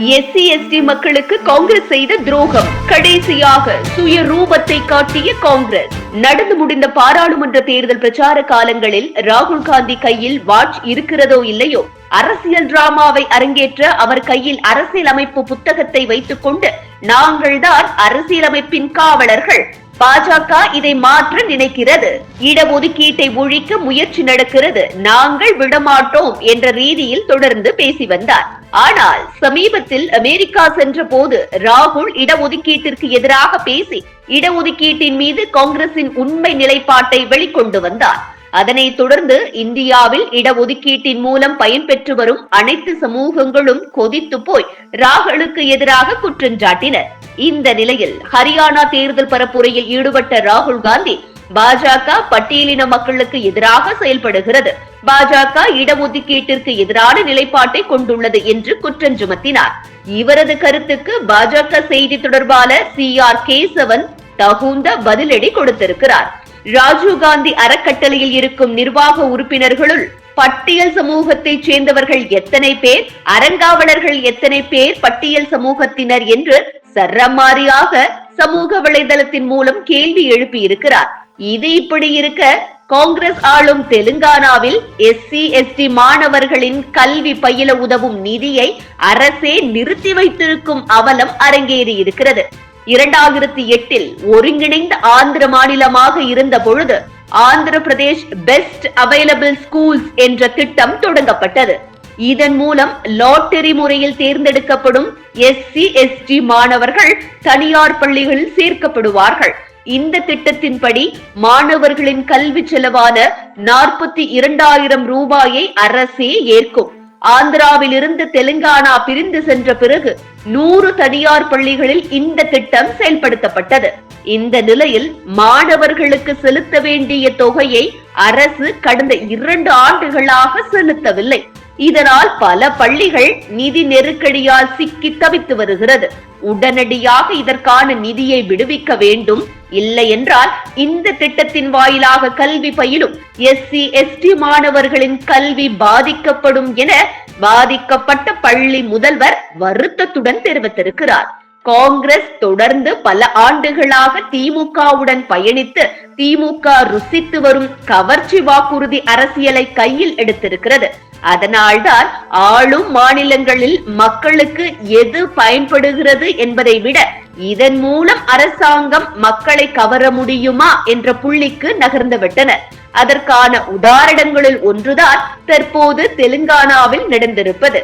SC ST மக்களுக்கு காங்கிரஸ் செய்த துரோகம். கடைசியாக சுய ரூபத்தை காட்டிய காங்கிரஸ். நடந்து முடிந்த பாராளுமன்ற தேர்தல் பிரச்சார காலங்களில் ராகுல் காந்தி கையில் வாட்ச் இருக்கிறதோ இல்லையோ? அரசியல் டிராமாவை அரங்கேற்ற அவர் கையில் அரசியலமைப்பு புத்தகத்தை வைத்துக் கொண்டு நாங்கள்தான் அரசியலமைப்பின் காவலர்கள். பாஜக இதை மாற்ற நினைக்கிறது. இடஒதுக்கீட்டை ஒழிக்க முயற்சி நடக்கிறது. நாங்கள் விடமாட்டோம் என்ற ரீதியில் தொடர்ந்து பேசி வந்தார். ஆனால் சமீபத்தில் அமெரிக்கா சென்ற போது ராகுல் இடஒதுக்கீட்டிற்கு எதிராக பேசி இடஒதுக்கீட்டின் மீது காங்கிரசின் உண்மை நிலைப்பாட்டை வெளிக்கொண்டு வந்தார். அதனைத் தொடர்ந்து இந்தியாவில் இடஒதுக்கீட்டின் மூலம் பயன்பெற்று வரும் அனைத்து சமூகங்களும் கொதித்து போய் ராகுலுக்கு எதிராக குற்றஞ்சாட்டினர் இந்த நிலையில் ஹரியானா தேர்தல் பரப்புரையில் ஈடுபட்ட ராகுல் காந்தி பாஜக பட்டியலின மக்களுக்கு எதிராக செயல்படுகிறது. பாஜக இடஒதுக்கீட்டிற்கு எதிரான நிலைப்பாட்டை கொண்டுள்ளது என்று குற்றம் சுமத்தினார். இவரது கருத்துக்கு பாஜக செய்தி தொடர்பாளர் சி ஆர் கேசவன் தகுந்த பதிலடி கொடுத்திருக்கிறார். ராஜீவ்காந்தி அறக்கட்டளையில் இருக்கும் நிர்வாக உறுப்பினர்களுள் பட்டியல் சமூகத்தைச் சேர்ந்தவர்கள் எத்தனை பேர்? அறங்காவலர்கள் எத்தனை பேர் பட்டியல் சமூகத்தினர் என்று சரமாரியாக சமூக வலைதளத்தின் மூலம் கேள்வி எழுப்பி இருக்கிறார். இது இப்படி இருக்க காங்கிரஸ் ஆளும் தெலுங்கானாவில் எஸ்சி எஸ்டி மாணவர்களின் கல்வி பயில உதவும் நிதியை அரசே நிறுத்தி வைத்திருக்கும் அவலம் அரங்கேறி இருக்கிறது. இரண்டாயிரத்தி எட்டில் ஒருங்கிணைந்த ஆந்திர மாநிலமாக இருந்த பொழுது Andhra Pradesh best available schools என்ற திட்டம் தொடங்கப்பட்டது. இதன் மூலம் லாட்டரி முறையில் தேர்ந்தெடுக்கப்படும் எஸ்சி எஸ்டி மாணவர்கள் தனியார் பள்ளிகளில் சேர்க்கப்படுவார்கள். இந்த திட்டத்தின்படி மாணவர்களின் கல்வி செலவான நாற்பத்தி இரண்டாயிரம் ரூபாயை அரசே ஏற்கும். ஆந்திராவில் இருந்து தெலுங்கானா பிரிந்து சென்ற பிறகு நூறு தனியார் பள்ளிகளில் இந்த திட்டம் செயல்படுத்தப்பட்டது. இந்த நிலையில் மாணவர்களுக்கு செலுத்த வேண்டிய தொகையை அரசு கடந்த இரண்டு ஆண்டுகளாக செலுத்தவில்லை. இதனால் பல பள்ளிகள் நிதி நெருக்கடியால் சிக்கி தவித்து வருகிறது. உடனடியாக இதற்கான நிதியை விடுவிக்க வேண்டும். இல்லை என்றால் இந்த திட்டத்தின் வாயிலாக கல்வி பயிலும் எஸ்சி எஸ்டி மாணவர்களின் கல்வி பாதிக்கப்படும் என பாதிக்கப்பட்ட பள்ளி முதல்வர் வருத்தத்துடன் தெரிவித்திருக்கிறார். காங்கிரஸ் தொடர்ந்து பல ஆண்டுகளாக திமுகவுடன் பயணித்து திமுக ருசித்து வரும் கவர்ச்சி வாக்குறுதி அரசியலை கையில் எடுத்திருக்கிறது. அதனால்தான் ஆளும் மாநிலங்களில் மக்களுக்கு எது பயன்படுகிறது என்பதை விட இதன் மூலம் அரசாங்கம் மக்களை கவர முடியுமா என்ற புள்ளிக்கு நகர்ந்து விட்டனர். அதற்கான உதாரணங்களில் ஒன்றுதான் தற்போது தெலுங்கானாவில் நடந்திருப்பது.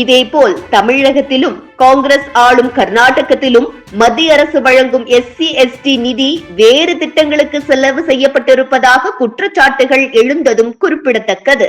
இதேபோல் தமிழகத்திலும் காங்கிரஸ் ஆளும் கர்நாடகத்திலும் மத்திய அரசு வழங்கும் எஸ்சி எஸ்டி நிதி வேறு திட்டங்களுக்கு செலவு செய்யப்பட்டிருப்பதாக குற்றச்சாட்டுகள் எழுந்ததும் குறிப்பிடத்தக்கது.